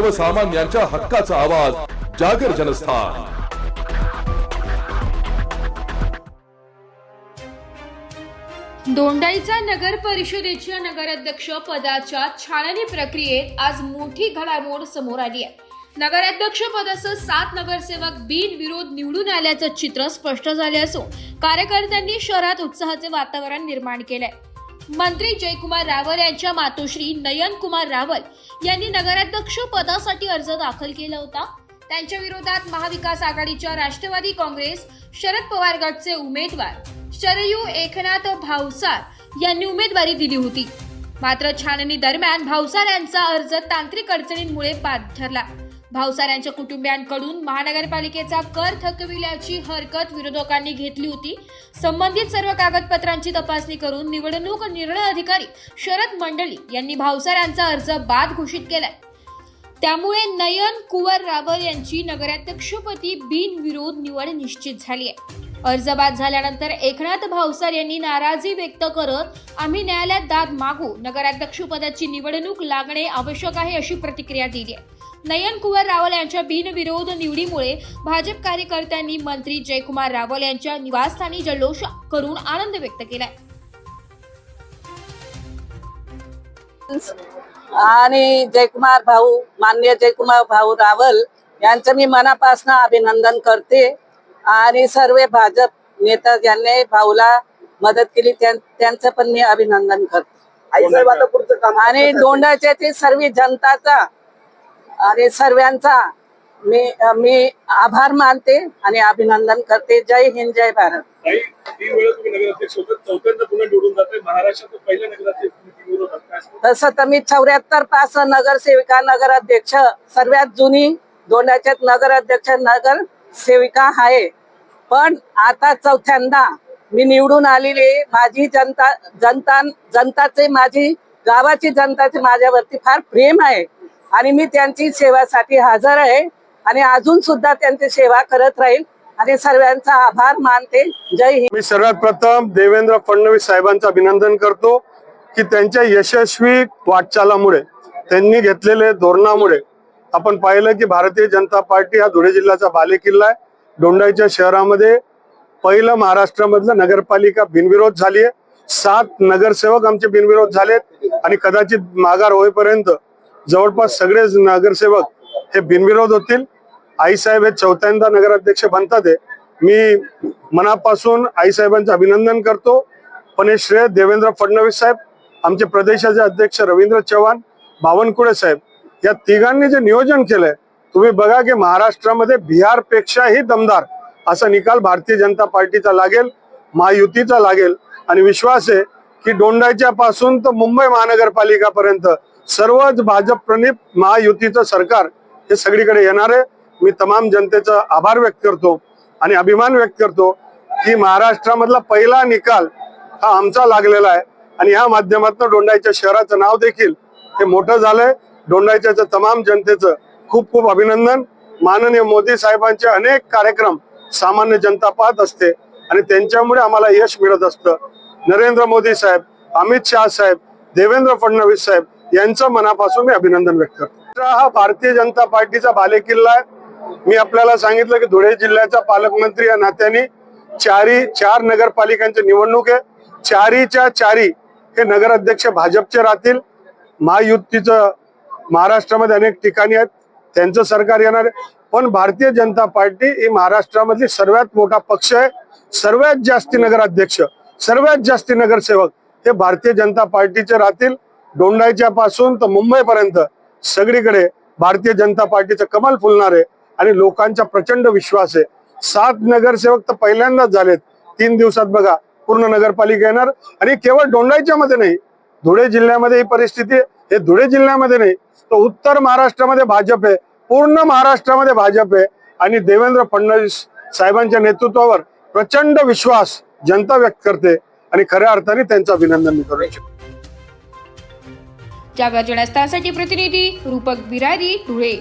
सर्वसामान्यांच्या हक्काचा आवाज जागर जनस्थान. दोंडाईचा नगर परिषदेच्या नगराध्यक्ष पदाच्या छाननी प्रक्रियेत आज मोठी घडामोड समोर आली आहे. नगराध्यक्ष पदाचं सात नगरसेवक बिनविरोध निवडून आल्याचं चित्र स्पष्ट झाले असून कार्यकर्त्यांनी शहरात उत्साहाचे वातावरण निर्माण केलंय. मंत्री जयकुमार रावल यांच्या मातोश्री नयन कुमार रावल यांनी नगराध्यक्ष पदासाठी अर्ज दाखल केला होता. त्यांच्या विरोधात महाविकास आघाडीच्या राष्ट्रवादी काँग्रेस शरद पवार गटचे उमेदवार शरयू एकनाथ भावसार यांनी उमेदवारी दिली होती. मात्र छाननी दरम्यान भावसार यांचा अर्ज तांत्रिक अडचणींमुळे बाद ठरला. भावसार यांच्या कुटुंबियांकडून महानगरपालिकेचा कर थकविल्याची हरकत विरोधकांनी घेतली होती. संबंधित सर्व कागदपत्रांची तपासणी करून निवडणूक निर्णय अधिकारी शरद मंडळी यांनी भावसार यांचा अर्ज बाद घोषित केलाय. त्यामुळे नयन कुवर रावल यांची नगराध्यक्षपदी बिनविरोध निवड निश्चित झाली आहे. अर्ज बाद झाल्यानंतर एकनाथ भावसार यांनी नाराजी व्यक्त करत आम्ही न्यायालयात दाद मागू नगराध्यक्षपदाची निवडणूक लागणे आवश्यक आहे अशी प्रतिक्रिया दिली आहे. नयन कुवर रावल यांच्या बिनविरोध निवडीमुळे भाजप कार्यकर्त्यांनी मंत्री जयकुमार रावल यांच्या निवासस्थानी जल्लोष करून आनंद व्यक्त केलाय. आणि जयकुमार भाऊ मान्य जयकुमार भाऊ रावल यांचं मी मनापासून अभिनंदन करते. आणि सर्व भाजप नेता ज्यांनी भाऊला मदत केली त्यां- त्यांचं पण मी अभिनंदन करते. आणि दोंडाच्या ते सर्व जनताचा आणि सर्वांचा मी मी आभार मानते आणि अभिनंदन करते. जय हिंद जय भारत? तसं तर मी चौऱ्याहत्तर पास नगरसेविका नगराध्यक्ष सर्वात जुनी दोंडाच्यात नगराध्यक्ष नगर सेविका आहे. पण आता चौथ्यांदा मी निवडून आलेली माझी जनता जनता जनताचे माझी गावाची जनताचे माझ्यावरती फार प्रेम आहे. आणि मी त्यांची सेवासाठी हजर आहे. आणि अजून सुद्धा त्यांची सेवा करत राहील. आणि सर्वांचा आभार मानते. जय हिंद. मी सर्वात प्रथम देवेंद्र फडणवीस साहेबांचं अभिनंदन करतो की त्यांच्या यशस्वी वाटचालामुळे त्यांनी घेतलेले धोरणामुळे आपण पाहिलं की भारतीय जनता पार्टी हा धुळे जिल्ह्याचा बालेकिल्ला आहे. डोंडाईच्या शहरामध्ये पहिलं महाराष्ट्रामधलं नगरपालिका बिनविरोध झाली आहे. सात नगरसेवक आमचे बिनविरोध झालेत. आणि कदाचित माघार होईपर्यंत जवळपास सगळेच नगरसेवक हे बिनविरोध होतील. आईसाहेब हे चौथ्यांदा नगराध्यक्ष बनतात आहे मी मनापासून आईसाहेबांचं अभिनंदन करतो. पण हे श्रेय देवेंद्र फडणवीस साहेब आमचे प्रदेशाचे अध्यक्ष रवींद्र चव्हाण बावनकुळे साहेब या तिघांनी जे नियोजन केलंय तुम्ही बघा की महाराष्ट्रामध्ये बिहारपेक्षाही दमदार असा निकाल भारतीय जनता पार्टीचा लागेल महायुतीचा लागेल. आणि विश्वास आहे की डोंडाच्या पासून तर मुंबई महानगरपालिकापर्यंत सर्वच भाजप प्रणित महायुतीचं सरकार हे सगळीकडे येणार आहे. मी तमाम जनतेचा आभार व्यक्त करतो आणि अभिमान व्यक्त करतो की महाराष्ट्रामधला पहिला निकाल हा आमचा लागलेला आहे. आणि या माध्यमातून डोंडाईच्या शहराचं नाव देखील हे मोठं झालंय. डोंडाईच्या तमाम जनतेचं खूप खूप अभिनंदन. माननीय मोदी साहेबांचे अनेक कार्यक्रम सामान्य जनता पाहत असते आणि त्यांच्यामुळे आम्हाला यश मिळत असतं. नरेंद्र मोदी साहेब अमित शहा साहेब देवेंद्र फडणवीस साहेब यांचं मनापासून मी अभिनंदन व्यक्त करतो. हा भारतीय जनता पार्टीचा बालेकिल्ला आहे. मी आपल्याला सांगितलं की धुळे जिल्ह्याचा पालकमंत्री या नात्याने चारी चार नगरपालिकांची निवडणूक आहे. चारीच्या चारी हे नगराध्यक्ष भाजपचे राहतील. महायुतीचं महाराष्ट्रामध्ये अनेक ठिकाणी आहेत. त्यांचं सरकार येणार आहे. पण भारतीय जनता पार्टी ही महाराष्ट्रामधली सर्वात मोठा पक्ष आहे. सर्वात जास्ती नगराध्यक्ष सर्वात जास्ती नगरसेवक हे भारतीय जनता पार्टीचे राहतील. दोंडाईच्या पासून तर मुंबईपर्यंत सगळीकडे भारतीय जनता पार्टीचं कमल फुलणार आहे आणि लोकांचा प्रचंड विश्वास आहे. सात नगरसेवक तर पहिल्यांदाच झालेत. तीन दिवसात बघा पूर्ण नगरपालिका येणार. आणि केवळ डोंडाईच्या मध्ये नाही धुळे जिल्ह्यामध्ये ही परिस्थिती आहे. हे धुळे जिल्ह्यामध्ये नाही तर उत्तर महाराष्ट्रामध्ये भाजप आहे. पूर्ण महाराष्ट्रामध्ये भाजप आहे. आणि देवेंद्र फडणवीस साहेबांच्या नेतृत्वावर प्रचंड विश्वास जनता व्यक्त करते. आणि खऱ्या अर्थाने त्यांचं अभिनंदन मी करू इच्छितो. जागर जनस्थानसाठी प्रतिनिधी रूपक बिरारी धुळे.